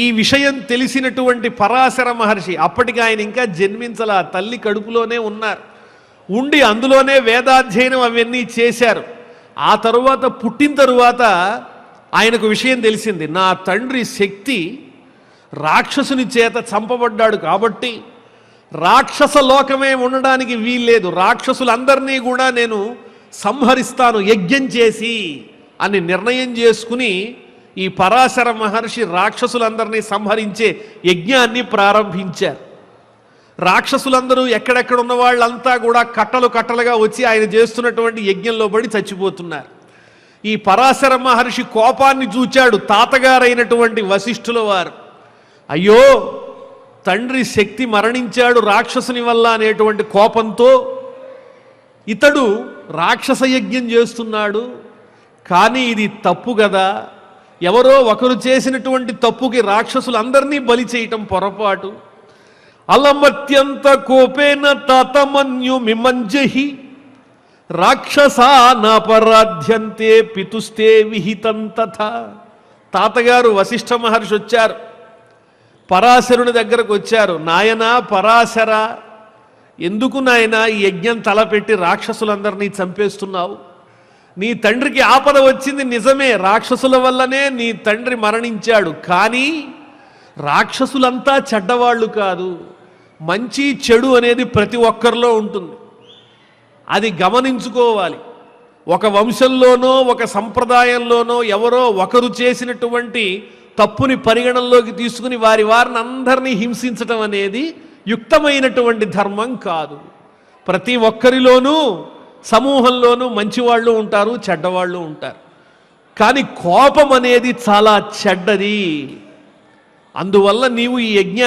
ఈ విషయం తెలిసినటువంటి పరాశర మహర్షి అప్పటికి ఆయన ఇంకా జన్మించల తల్లి కడుపులోనే ఉన్నారు. ఉండి అందులోనే వేదాధ్యయనం అవన్నీ చేశారు. ఆ తరువాత పుట్టిన తరువాత ఆయనకు విషయం తెలిసింది నా తండ్రి శక్తి రాక్షసుని చేత చంపబడ్డాడు కాబట్టి రాక్షస లోకమే ఉండడానికి వీల్లేదు. రాక్షసులందరినీ కూడా నేను సంహరిస్తాను యజ్ఞం చేసి అని నిర్ణయం చేసుకుని ఈ పరాశర మహర్షి రాక్షసులందరినీ సంహరించే యజ్ఞాన్ని ప్రారంభించారు. రాక్షసులందరూ ఎక్కడెక్కడ ఉన్న వాళ్ళంతా కూడా కట్టలు కట్టలుగా వచ్చి ఆయన చేస్తున్నటువంటి యజ్ఞంలో పడి చచ్చిపోతున్నారు. ఈ పరాశర మహర్షి కోపాన్ని చూచాడు తాతగారైనటువంటి వశిష్ఠుల వారు. అయ్యో తండ్రి శక్తి మరణించాడు రాక్షసుని వల్ల అనేటువంటి కోపంతో. ఇతడు రాక్షస యజ్ఞం చేస్తున్నాడు కానీ ఇది తప్పు కదా ఎవరో ఒకరు చేసినటువంటి తప్పుకి రాక్షసులందరినీ బలి చేయటం పొరపాటు. అలమత్యంత కోపేన తతమన్యు మిమంజహి రాక్షసానపరాధ్యంతే పితుస్తే విహితం తాతగారు వశిష్ఠ మహర్షి వచ్చారు. పరాశరుని దగ్గరకు వచ్చారు. నాయనా పరాశర ఎందుకు నాయనా ఈ యజ్ఞం తలపెట్టి రాక్షసులందరినీ చంపేస్తున్నావు? నీ తండ్రికి ఆపద వచ్చింది నిజమే రాక్షసుల వల్లనే నీ తండ్రి మరణించాడు. కానీ రాక్షసులంతా చెడ్డవాళ్ళు కాదు. మంచి చెడు అనేది ప్రతి ఒక్కరిలో ఉంటుంది. అది గమనించుకోవాలి. ఒక వంశంలోనో ఒక సంప్రదాయంలోనో ఎవరో ఒకరు చేసినటువంటి తప్పుని పరిగణనలోకి తీసుకుని వారి వారిని అందరినీ హింసించటం అనేది యుక్తమైనటువంటి ధర్మం కాదు. ప్రతి ఒక్కరిలోనూ సమూహంలోనూ మంచివాళ్ళు ఉంటారు చెడ్డవాళ్ళు ఉంటారు. కానీ కోపం అనేది చాలా చెడ్డది. అందువల్ల నీవు ఈ యజ్ఞ